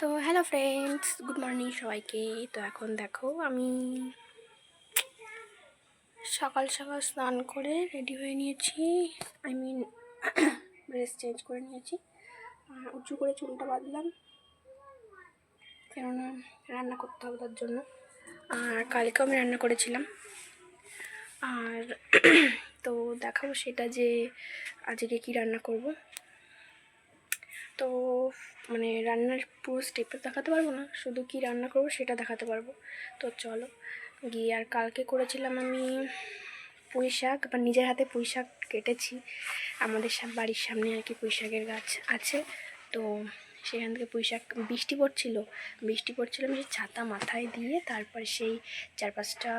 তো hello friends good morning সবাইকে। তো এখন দেখো, আমি সকাল সকাল স্নান করে রেডি হয়ে নিয়েছি। আই মিন ড্রেস চেঞ্জ করে নিয়েছি। উঁচু করে চুলটা বাঁধলাম। কেননা রান্না করতে হবে তার জন্য। আর কালকেও আমি রান্না করেছিলাম। আর তো দেখাবো সেটা যে আজকে কি রান্না করব। তো মানে রান্নার পুরো স্টেপটা দেখাতে পারব না? শুধু কি রান্না করব সেটা দেখাতে পারব। তো চলো, গিয়ে আর কালকে করেছিলাম আমি পুঁই শাক, বা নিজের হাতে পুঁই শাক কেটেছি। আমাদের বাড়ির সামনে আর কি পুঁই শাকের গাছ আছে। তো সেখান থেকে পুঁই শাক বৃষ্টি পড়ছিল। বৃষ্টি পড়ছিল আমি সেই ছাতা মাথায় দিয়ে তারপরে সেই চার পাঁচটা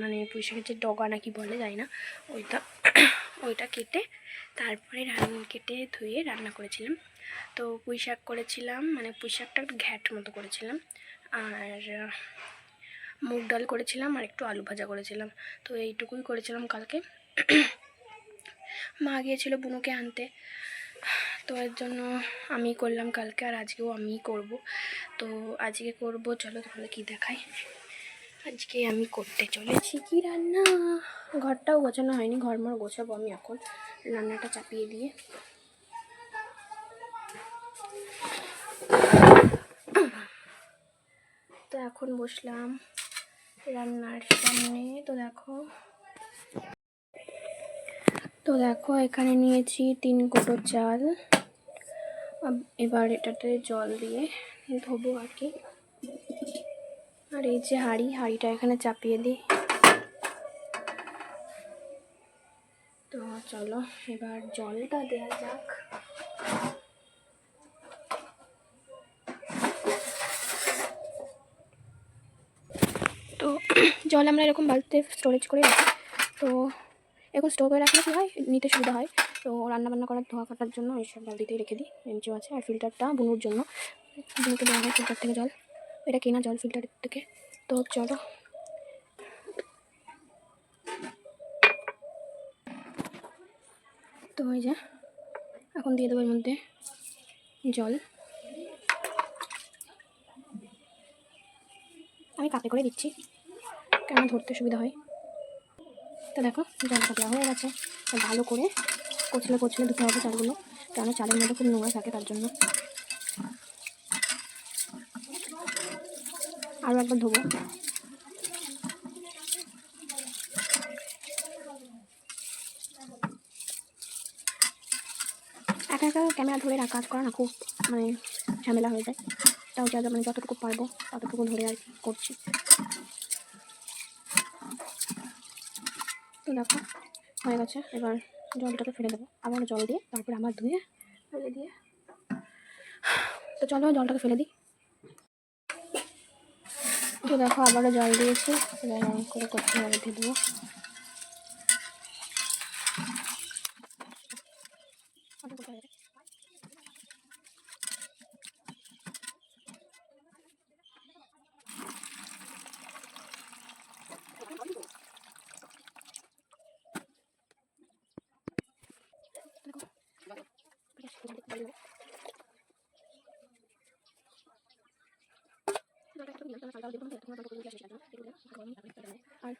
মানে পুঁই শাকের যে ডগা নাকি বলে যায় না, ওইটা ওইটা কেটে তারপরে রান্না কেটে ধুয়ে রান্না করেছিলাম। তো পুঁই শাক করেছিলাম মানে পুঁই শাকটা একটু ঘ্যাট মতো করেছিলাম। আর মুগ ডাল করেছিলাম আর একটু আলু ভাজা করেছিলাম। তো এইটুকুই করেছিলাম কালকে। মা গিয়েছিল বুনুকে আনতে। তো এর জন্য আমি করলাম কালকে আর আজকেও আমিই করব। তো আজকে করব, চলো তাহলে কি দেখাই। আজকে আমি করতে চলেছি কি রান্না? ঘরটাও গোছানো হয়নি ঘরমর গোছাবো আমি এখন। রান্নাটা চাপিয়ে দিয়ে। তো এখন বসলাম রান্নার সামনে। তো দেখো তো দেখো, এখানে নিয়েছি তিন কোটো চাল। এবার এটাতে জল দিয়ে ধোবো আর কি। আর এই যে হাঁড়ি, হাঁড়িটা এখানে চাপিয়ে দিই। তো চলো, এবার জলটা দেওয়া যাক। তো, জল আমরা এরকম বালতিতে স্টোরেজ করে তো এখন করে রাখলে কী হয়? নিতে সুবিধা হয়। তো রান্নাবান্না করার, ধোয়া কাটার জন্য এইসব বালতিতেই রেখে দিই। নিচেও আছে, আর ফিল্টারটা বুনুর জন্য। বুনুকে দেওয়া হয় ফিল্টার থেকে জল। এটা কেনা জল ফিল্টারের থেকে। তো চলো। তো হয়ে যে, এখন দিয়ে দেবো এর মধ্যে জল। আমি কাপে করে দিচ্ছি কেন ধরতে সুবিধা হয়। তো দেখো, জলটা দেওয়া হয়ে গেছে। ভালো করে কচলে কচলে ধুতে হবে চালগুলো কেন চালের মধ্যে খুব নোংরা থাকে তার জন্য। আরও একবার ধোবো। একা একা ক্যামেরা ধরে রাখা কাজ করা না, খুব মানে ঝামেলা হয়ে যায়। তাও যা মানে যতটুকু পারব, ততটুকু ধরে আর কি করছি। তো দেখো, হয়ে গেছে। এবার জলটাকে ফেলে দেবো। আবার জল দিয়ে, তারপরে আমার ধুয়ে ফেলে দিয়ে। তো চলো জলটাকে ফেলে দিই। তো দেখো, আবারও জল দিয়েছি। এবার করে করতে হবে দিয়ে দেবো আর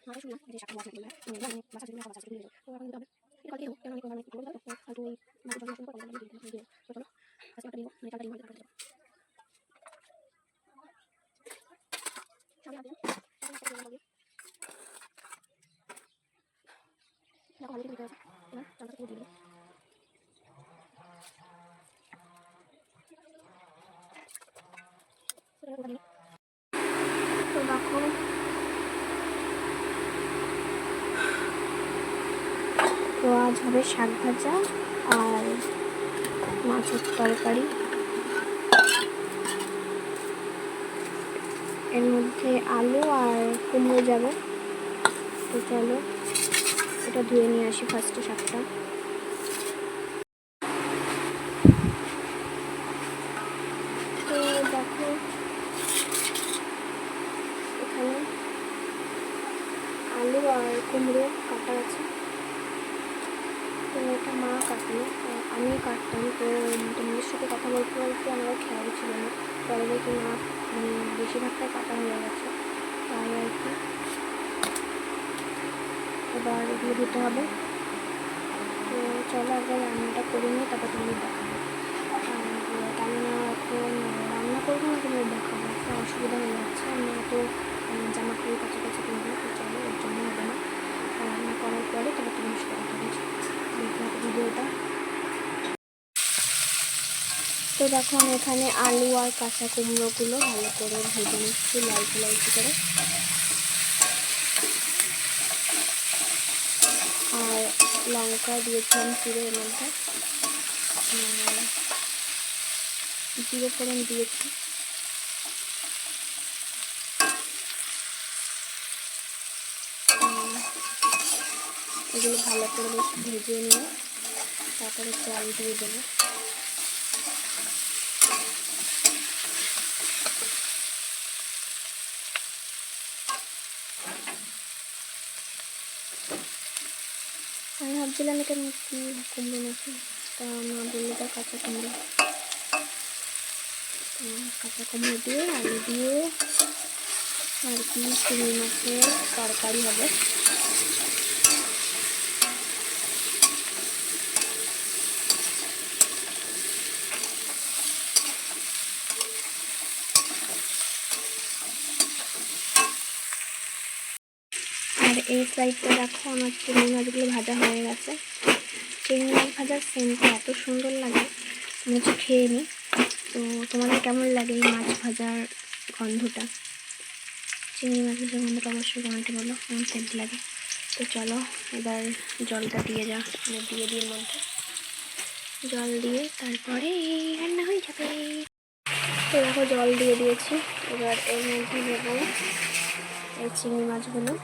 মাঝে শুনলাম যে শাক মাছ নাকি মানে বাচ্চা ছেলে বাচ্চা ছেলে তো এখন দিতে হবে এটা কালকে হোক কেন আমি কোনো করে দাও আর তুই মাছ জল শুনব কম দিয়ে দিও তো চলো আজকে একটা দিব মানে কালকে দিব কালকে চলো আগে দেখো ভালো দিতে আছে না চালটা পুরো দিয়ে দিও তো দেখো তো আজ হবে শাক ভাজা আর মাছের তরকারি। এর মধ্যে আলু আর কুমড়ো যাবে। তো চলো, এটা ধুয়ে নিয়ে আসি ফার্স্টে শাকটা। তো দেখো, এখানে আলু আর কুমড়ো কাটা আছে। মা কাটলো আমি কাটতাম। তো তোমাদের সাথে কথা বলতে বলতে আমার খেয়াল ছিল না। পরে দেখি মা বেশিরভাগটা কাটা হয়ে গেছে। তাই আর কি। এবার এগুলো দিতে হবে। তো চলো একবার রান্নাটা করে নিয়ে তারপর তুমি দেখাবো। কেননা এখন রান্না করব না তুমি দেখাবো? একটা অসুবিধা হয়ে যাচ্ছে। আমি এত জামা কাপড় কাছাকাছি কিনবো তো চলো, এর জন্য হবে না। রান্না করার পরে তারপর তোমার সাথে কথা বলছি। ভিডিওটা। তো দেখো এখানে আলু আর কাঁচা কুমড়োগুলো ভালো করে ভেজে নিচ্ছি লালচে লালচে করে। আর লঙ্কা দিয়েছিলাম মধ্যে আর জিরে ফোড়ন দিয়েছি আর এগুলো ভালো করে বেশ ভেজে নিয়ে তারপরে জল দিয়ে দেবো। আমি ভাবছিলাম এটা কি কুমড়ো নাকি তা মা বলল এটা কাঁচা কুমড়ো। কাঁচা কুমড়ো দিয়ে, আলু দিয়ে, আর কি চিংড়ি মাছের তরকারি হবে আর এই সাইডটা দেখো, আমার চিংড়ি মাছগুলো ভাজা হয়ে গেছে। চিংড়ি মাছ ভাজার সেন্টটা এত সুন্দর লাগে, আমি হচ্ছে খেয়ে নিই। তো তোমাদের কেমন লাগে এই মাছ ভাজার গন্ধটা? চিংড়ি মাছের যে গন্ধটা অবশ্যই কমেন্টে বলো, কেমন সেন্ট লাগে? তো চলো, এবার জলটা দিয়ে যা মানে দিয়ে দিয়ে মধ্যে। জল দিয়ে তারপরে রান্না হয়ে যাবে। তো দেখো, জল দিয়ে দিয়েছি। এবার এর মধ্যে দেবো এই চিংড়ি মাছগুলো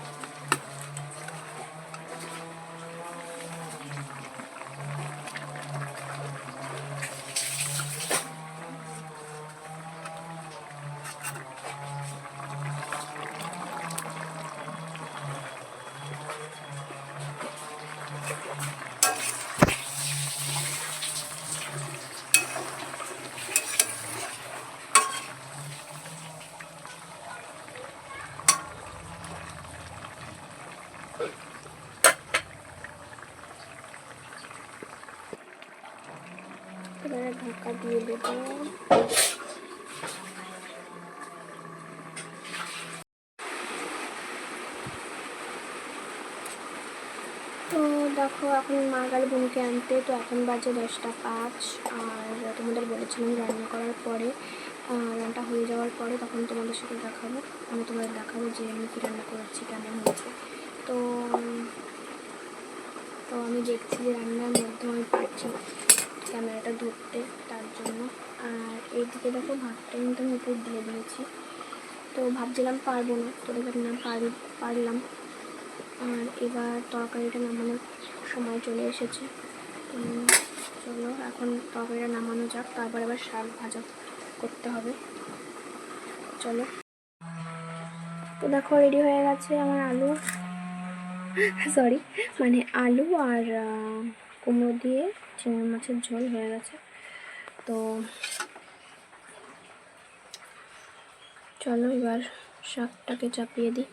এবারে ঢাকা দিয়ে দেবো তো দেখো, এখন মা গেল বোনকে আনতে, তো এখন বাজে দশটা পাঁচ, আর তোমাদের বলেছিলাম রান্না করার পরে রান্নাটা হয়ে যাওয়ার পরে তখন তোমাদের সাথে দেখাবো, আমি তোমাদের দেখাবো যে আমি কী রান্না করেছি, কেমন হয়েছে। তো তো আমি দেখছি যে রান্নার মধ্যে আমি পারছি ক্যামেরাটা ধরতে তার জন্য। আর এইদিকে দেখো ভাতটা কিন্তু আমি উপর দিয়ে দিয়েছি। তো ভাবছিলাম পারব না, তো দেখলাম পারলাম। আর এবার তরকারিটা নামানোর সময় চলে এসেছে। চলো এখন তরকারিটা নামানো যাক, তারপর এবার শাক ভাজা করতে হবে। চলো। তো দেখো রেডি হয়ে গেছে আমার আলু। সরি মানে আলু আর কুমড়ো দিয়ে চিংড়ি মাছের ঝোল হয়ে গেছে। তো চলো এবার শাকটাকে চাপিয়ে দিই।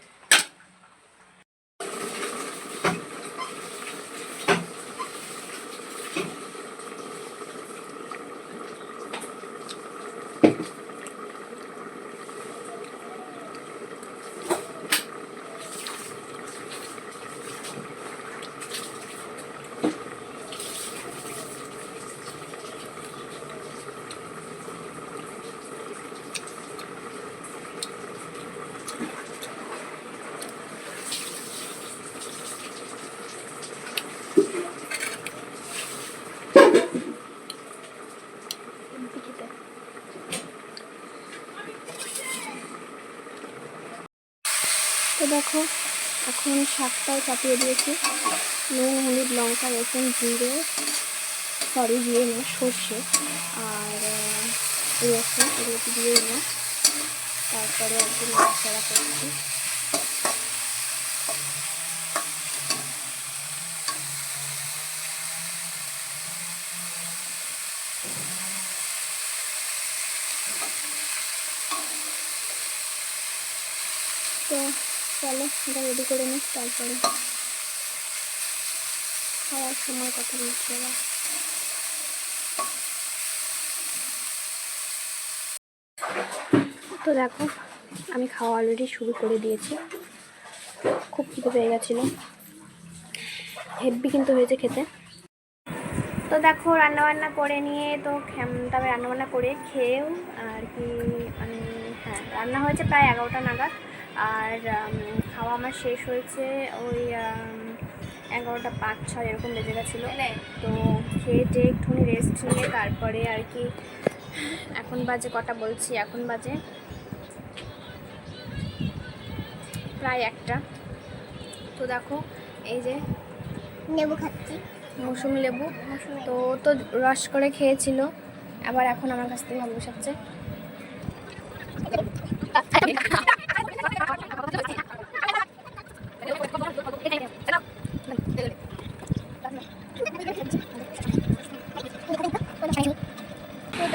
দেখো, এখন শাকটাও চাপিয়ে দিয়েছি। নুন, হলুদ, লঙ্কা, রসুন, জিরে, সরি, দিয়ে না সর্ষে। আর রসুন এগুলোকে দিয়ে না তারপরে একদম মশলা করছি। তো চলো, এটা রেডি করে নিই, তারপরে খাওয়ার সময় কথা বলছি তো দেখো, আমি খাওয়া অলরেডি শুরু করে দিয়েছি। খুব খিদে পেয়ে গেছিল। হেভি কিন্তু হয়েছে খেতে। তো দেখো, রান্নাবান্না করে নিয়ে তো তবে রান্নাবান্না করে খেয়েও আর কি মানে হ্যাঁ রান্না হয়েছে প্রায় এগারোটা নাগাদ। আর খাওয়া আমার শেষ হয়েছে ওই এগারোটা পাঁচ ছয় এরকম বেজে গেছিল। তো খেয়ে টেয়ে একটুখানি রেস্ট নিয়ে তারপরে আর কি এখন বাজে কটা বলছি এখন বাজে প্রায় একটা। তো দেখো এই যে লেবু খাচ্ছি। মৌসুমি লেবু। তো তো রস করে খেয়েছিল আবার এখন আমার কাছ থেকে ভালো বসাচ্ছে।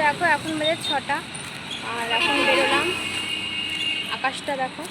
দেখো এখন বেজে ছটা। আর এখন বেরোলাম। আকাশটা দেখো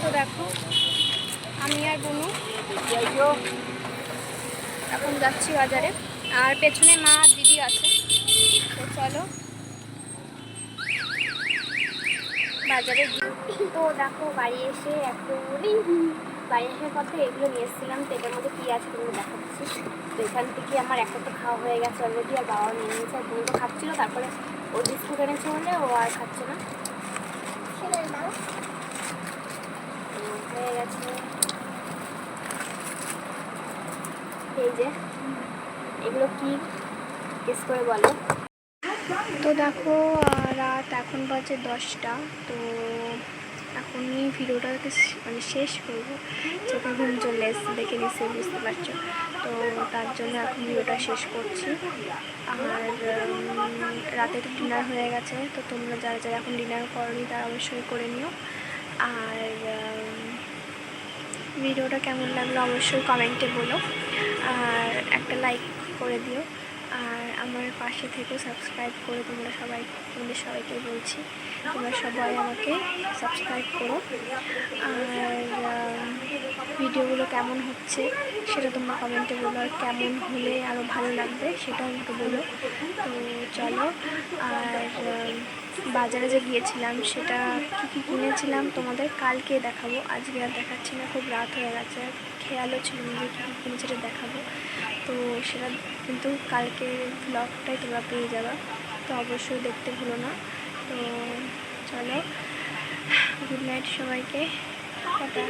তো দেখো আমি আর বনু এখন যাচ্ছি বাজারে আর পেছনে মা, দিদি আছে। তো চলো। বাজারে তো দেখো, বাড়ি এসে একটু বাড়ি আসার পথে এগুলো নিয়ে এসেছিলাম। তো এটার মধ্যে কী আছে তুমি দেখাচ্ছি। তো এখান থেকে আমার একটা তো খাওয়া হয়ে গেছে অলরেডি আর বাবা নিয়ে নিয়েছে। আর তুমি তো খাচ্ছিলো, তারপরে ও বিস্কুট এনেছে বলে ও আর খাচ্ছে না। হয়ে গেছে। এই যে। এগুলো কি? গেস করে বলো। তো দেখো, রাত এখন বাজে দশটা, তো এখনই ভিডিওটাকে মানে শেষ করব। চোখে ঘুম চলে এসছে দেখে নিশ্চয়ই বুঝতে পারছ। তো তার জন্য এখন ভিডিওটা শেষ করছি। আর রাতে তো ডিনার হয়ে গেছে, তো তোমরা যারা যারা এখন ডিনার করনি তারা অবশ্যই করে নিও। আর ভিডিওটা কেমন লাগল অবশ্যই কমেন্টে বলো। আর একটা লাইক করে দিও। আর আমার পাশে থেকেও সাবস্ক্রাইব করে তোমরা সবাই তোমাদের সবাইকে বলছি। তোমরা সবাই আমাকে সাবস্ক্রাইব করো। আর ভিডিওগুলো কেমন হচ্ছে সেটা তোমরা কমেন্টে বলো, আর কেমন হলে আরও ভালো লাগবে সেটাও একটু বলো। তো চলো, আর বাজারে যে গিয়েছিলাম সেটা কী কী কিনেছিলাম তোমাদের কালকে দেখাবো। আজকে আর দেখাচ্ছি না, খুব রাত হয়ে গেছে খেয়ালও ছিল না যে কী কী কিনেছি সেটা দেখাবো। তো সেটা কিন্তু কালকে ব্লগটাই তোমরা পেয়ে যাবে, তো অবশ্যই দেখতে ভুলো না। তো চলো গুড নাইট সবাইকে টাটা।